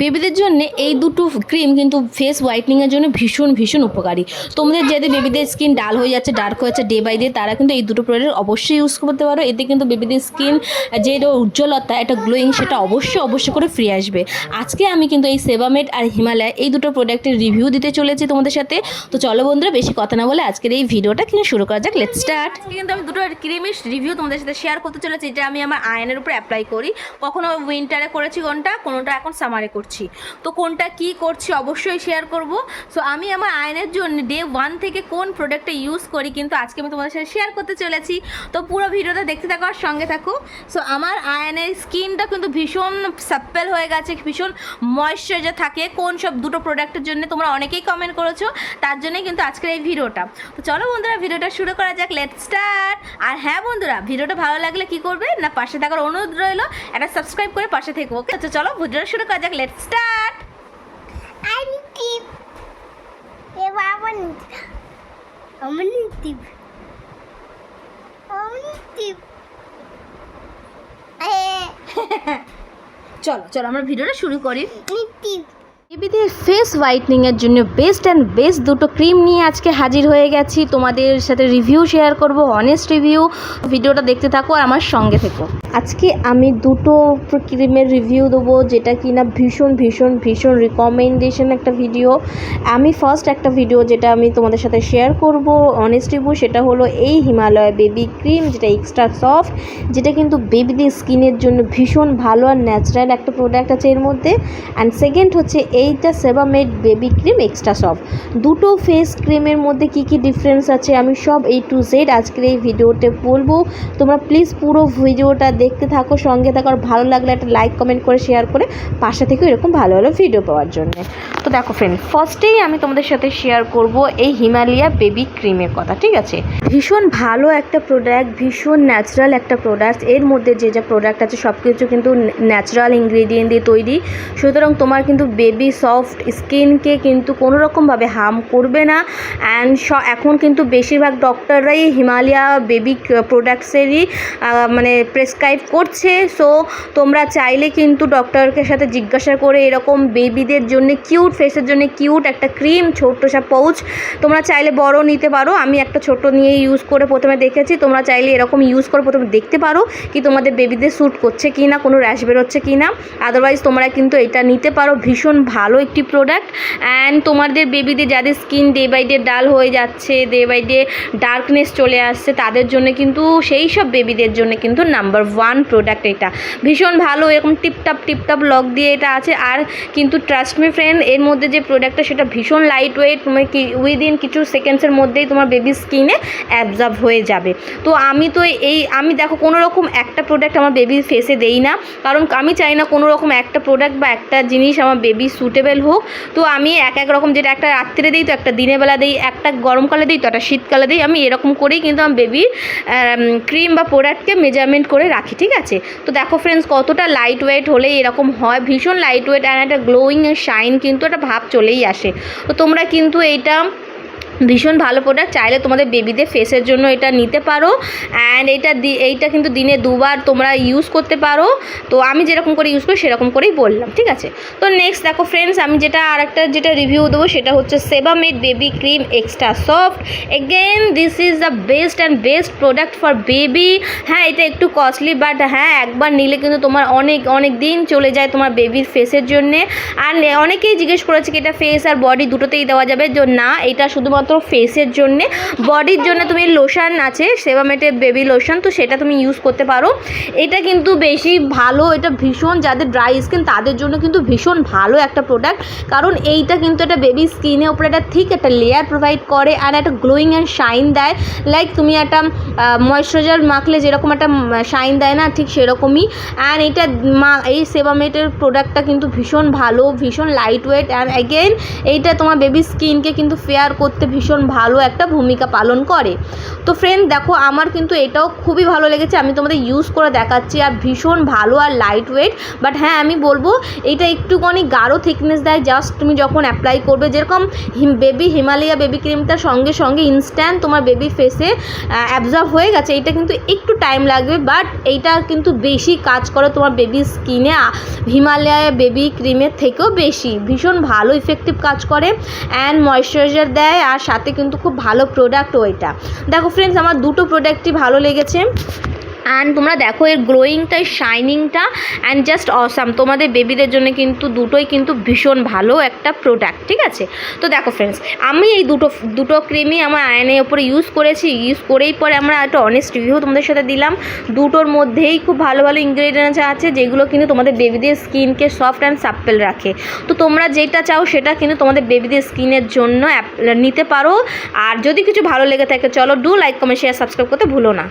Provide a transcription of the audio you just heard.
বেবিদের জন্য এই দুটো ক্রিম কিন্তু ফেস হোয়াইটনিংয়ের জন্য ভীষণ ভীষণ উপকারী। তোমাদের যাদের বেবিদের স্কিন ডাল হয়ে যাচ্ছে ডার্ক হয়ে যাচ্ছে ডে বাই ডে তারা কিন্তু এই দুটো প্রোডাক্ট অবশ্যই ইউজ করতে পারো। এতে কিন্তু বেবিদের স্কিন যে উজ্জ্বলতা এটা গ্লোয়িং সেটা অবশ্যই অবশ্যই করে ফ্রি আসবে। আজকে আমি কিন্তু এই সেবামেড আর হিমালয় এই দুটো প্রোডাক্টের রিভিউ দিতে চলেছি তোমাদের সাথে। তো চলো বন্ধুরা, বেশি কথা না বলে আজকের এই ভিডিওটা কিন্তু শুরু করা যাক। লেট স্টার্ট কিন্তু আমি দুটো ক্রিমের রিভিউ তোমাদের সাথে শেয়ার করতে চলেছি এটা আমি আমার আয়নের উপর অ্যাপ্লাই করি। কখনো উইন্টারে করেছি কোনটা, কোনোটা এখন সামারে করছি। তো কোনটা কি করছি অবশ্যই শেয়ার করব। সো আমি আমার আয়নের জন্য ডে ওয়ান থেকে কোন প্রোডাক্টটা ইউজ করি কিন্তু আজকে আমি তোমাদের সাথে শেয়ার করতে চলেছি। তো পুরো ভিডিওটা দেখতে থাকো আর সঙ্গে থাকো। সো আমার আয়নের স্কিনটা কিন্তু ভীষণ সাপ্পেল হয়ে গেছে, ভীষণ ময়শ্চারাইজার থাকে, কোন সব দুটো প্রোডাক্টের জন্য তোমরা অনেকেই কমেন্ট করেছ, তার জন্যই কিন্তু আজকের এই ভিডিওটা। তো চলো বন্ধুরা, ভিডিওটা শুরু করা যাক লেট স্টার্ট আর হ্যাঁ বন্ধুরা, ভিডিওটা ভালো লাগলে কি করবে? না, পাশে থাকার অনুরোধ রইল, একটা সাবস্ক্রাইব করে পাশে থেকো ওকে তো চলো, ভিডিওটা শুরু করা যাক let start I'm deep. Yeah, I want. I'm deep. I'm deep. Eh, চলো চলো আমরা ভিডিওটা শুরু করি deep. বেবিদের ফেস হোয়াইটনিংয়ের জন্য বেস্ট অ্যান্ড বেস্ট দুটো ক্রিম নিয়ে আজকে হাজির হয়ে গেছি। তোমাদের সাথে রিভিউ শেয়ার করব অনেস্ট রিভিউ ভিডিওটা দেখতে থাকো আর আমার সঙ্গে থেকো। আজকে আমি দুটো ক্রিমের রিভিউ দেবো, যেটা কি না ভীষণ ভীষণ ভীষণ রিকমেন্ডেশন একটা ভিডিও আমি ফার্স্ট একটা ভিডিও যেটা আমি তোমাদের সাথে শেয়ার করব অনেস্ট রিভিউ সেটা হলো এই হিমালয় বেবি ক্রিম যেটা এক্সট্রা সফট যেটা কিন্তু বেবিদের স্কিনের জন্য ভীষণ ভালো আর ন্যাচারাল একটা প্রোডাক্ট আছে এর মধ্যে। অ্যান্ড সেকেন্ড হচ্ছে এইটা Sebamed baby cream extra soft দুটো ফেস ক্রিমের মধ্যে কি কি ডিফারেন্স আছে আমি সব এই টু জেড আজকের এই ভিডিওতে বলব। তোমরা প্লিজ পুরো ভিডিওটা দেখতে থাকো, সঙ্গে থাকো, আর ভালো লাগলে একটা লাইক কমেন্ট করে শেয়ার করে পাশে থেকে এরকম ভালো ভালো ভিডিও পাওয়ার জন্য। তো দেখো ফ্রেন্ড ফার্স্টেই আমি তোমাদের সাথে শেয়ার করব এই হিমালয়া বেবি ক্রিমের কথা, ঠিক আছে? ভীষণ ভালো একটা প্রোডাক্ট ভীষণ ন্যাচারাল একটা প্রোডাক্টের মধ্যে যে যা প্রোডাক্ট আছে সব কিছু কিন্তু ন্যাচারাল ইনগ্রেডিয়েন্ট দিয়ে তৈরি। সুতরাং তোমার কিন্তু বেবি সফট স্কিনকে কিন্তু কোনো রকমভাবে হার্ম করবে না। অ্যান্ড এখন কিন্তু বেশিরভাগ ডক্টররাই হিমালয়া বেবি প্রোডাক্টসেরই মানে প্রেসক্রাইব করছে। সো তোমরা চাইলে কিন্তু ডক্টরকে সাথে জিজ্ঞাসা করে এরকম বেবিদের জন্য কিউট ফেসের জন্য কিউট একটা ক্রিম ছোট্ট সব পাউচ তোমরা চাইলে বড় নিতে পারো। আমি একটা ছোট নিয়ে ইউজ করে প্রথমে দেখেছি। তোমরা চাইলে এরকম ইউজ করে প্রথমে দেখতে পারো কি তোমাদের বেবিদের স্যুট করছে কি না কোনো র্যাশ বেরোচ্ছে কি না আদারওয়াইজ তোমরা কিন্তু এটা নিতে পারো ভীষণ ভালো একটি প্রোডাক্ট অ্যান্ড তোমাদের বেবিদের যাদের স্কিন ডে বাই ডে ডাল হয়ে যাচ্ছে ডে বাই ডে ডার্কনেস চলে আসছে, তাদের জন্য কিন্তু সেই সব বেবিদের জন্য কিন্তু নাম্বার ওয়ান প্রোডাক্ট এটা। ভীষণ ভালো, এরকম টিপটাপ টিপটাপ লক দিয়ে এটা আছে। আর কিন্তু ট্রাস্ট মি ফ্রেন্ড এর মধ্যে যে প্রোডাক্টটা সেটা ভীষণ লাইট ওয়েট তোমার কি উইদিন কিছু সেকেন্ডসের মধ্যেই তোমার বেবি স্কিনে অ্যাবজর্ব হয়ে যাবে। তো আমি তো এই, আমি দেখো কোনো রকম একটা প্রোডাক্ট আমার বেবির ফেসে দেই না। কারণ আমি চাই না কোনো রকম একটা প্রোডাক্ট বা একটা জিনিস আমার বেবি সুটেবল হোক। তো আমি এক এক রকম যেটা একটা রাত্রে দিই, তো একটা দিনের বেলা দিই, একটা গরমকালে দিই, তো একটা শীতকালে দিই। আমি এরকম করেই কিন্তু আমার বেবির ক্রিম বা প্রোডাক্টকে মেজারমেন্ট করে রাখি, ঠিক আছে? তো দেখো ফ্রেন্ডস কতটা লাইট ওয়েট হলে এরকম হয়। ভীষণ লাইট ওয়েট অ্যান্ড একটা গ্লোয়িং শাইন কিন্তু একটা ভাব চলেই আসে। তো তোমরা কিন্তু এইটা ভীষণ ভালো প্রোডাক্ট চাইলে তোমাদের বেবিদের ফেসের জন্য এটা নিতে পারো। অ্যান্ড এটা এইটা কিন্তু দিনে দুবার তোমরা ইউজ করতে পারো। তো আমি যেরকম করে ইউজ করি, সেরকম করেই বললাম, ঠিক আছে? তো নেক্সট দেখো ফ্রেন্ডস আমি যেটা আরেকটা যেটা রিভিউ দেবো, সেটা হচ্ছে Sebamed baby cream extra soft again this is the best and best product for baby হ্যাঁ এটা একটু কস্টলি বাট হ্যাঁ একবার নিলে কিন্তু তোমার অনেক অনেক দিন চলে যায় তোমার বেবির ফেসের জন্যে। আর অনেকেই জিজ্ঞেস করেছে কি এটা ফেস আর বডি দুটোতেই দেওয়া যাবে? না, এটা শুধুমাত্র ফেসের জন্যে বডির জন্য তুমি লোশন আছে সেবামেটের বেবি লোশন তো সেটা তুমি ইউজ করতে পারো। এটা কিন্তু বেশি ভালো, এটা ভীষণ যাদের ড্রাই স্কিন তাদের জন্য কিন্তু ভীষণ ভালো একটা প্রোডাক্ট কারণ এইটা কিন্তু একটা বেবি স্কিনের উপরে একটা ঠিক একটা লেয়ার প্রোভাইড করে আর একটা গ্লোয়িং অ্যান্ড শাইন দেয়। লাইক তুমি একটা ময়শ্চারাইজার মাখলে যেরকম একটা শাইন দেয় না, ঠিক সেরকমই। অ্যান্ড এটা মা, এই সেবামেটের প্রোডাক্টটা কিন্তু ভীষণ ভালো, ভীষণ লাইট ওয়েট অ্যান্ড অ্যাগেন এইটা তোমার বেবি স্কিনকে কিন্তু ফেয়ার করতে ভীষণ ভালো একটা ভূমিকা পালন করে। তো ফ্রেন্ড দেখো, আমার কিন্তু এটাও খুবই ভালো লেগেছে। আমি তোমাদের ইউজ করে দেখাচ্ছি। আর ভীষণ ভালো আর লাইট ওয়েট বাট হ্যাঁ আমি বলব, এটা একটুখানি গাঢ় থিকনেস দেয়। জাস্ট তুমি যখন অ্যাপ্লাই করবে, যেরকম বেবি হিমালয়া বেবি ক্রিমটার সঙ্গে সঙ্গে ইনস্ট্যান্ট তোমার বেবি ফেসে অ্যাবজর্ব হয়ে গেছে। এটা কিন্তু একটু টাইম লাগবে। বাট এইটা কিন্তু বেশি কাজ করে তোমার বেবি স্কিনে হিমালয়া বেবি ক্রিমের থেকেও বেশি। ভীষণ ভালো ইফেক্টিভ কাজ করে। অ্যান্ড ময়শ্চারাইজার দেয়। আর সাথে কিন্তু খুব ভালো প্রোডাক্টও এটা দেখো ফ্রেন্ডস আমার দুটো প্রোডাক্টই ভালো লেগেছে। অ্যান্ড তোমরা দেখো এর গ্রোয়িংটা শাইনিংটা অ্যান্ড জাস্ট অসাম তোমাদের বেবিদের জন্য কিন্তু দুটোই কিন্তু ভীষণ ভালো একটা প্রোডাক্ট ঠিক আছে? তো দেখো ফ্রেন্ডস আমি এই দুটো দুটো ক্রিমই আমার আয়নের ওপরে ইউজ করেছি। ইউজ করেই পরে আমরা একটা অনেস্ট রিভিউ তোমাদের সাথে দিলাম। দুটোর মধ্যেই খুব ভালো ভালো ইনগ্রেডিয়েন্টস আছে, যেগুলো কিন্তু তোমাদের বেবিদের স্কিনকে সফট অ্যান্ড সাপ্পেল রাখে। তো তোমরা যেটা চাও সেটা কিন্তু তোমাদের বেবিদের স্কিনের জন্য নিতে পারো। আর যদি কিছু ভালো লেগে থাকে, চলো do like comment share subscribe করতে ভুলো না।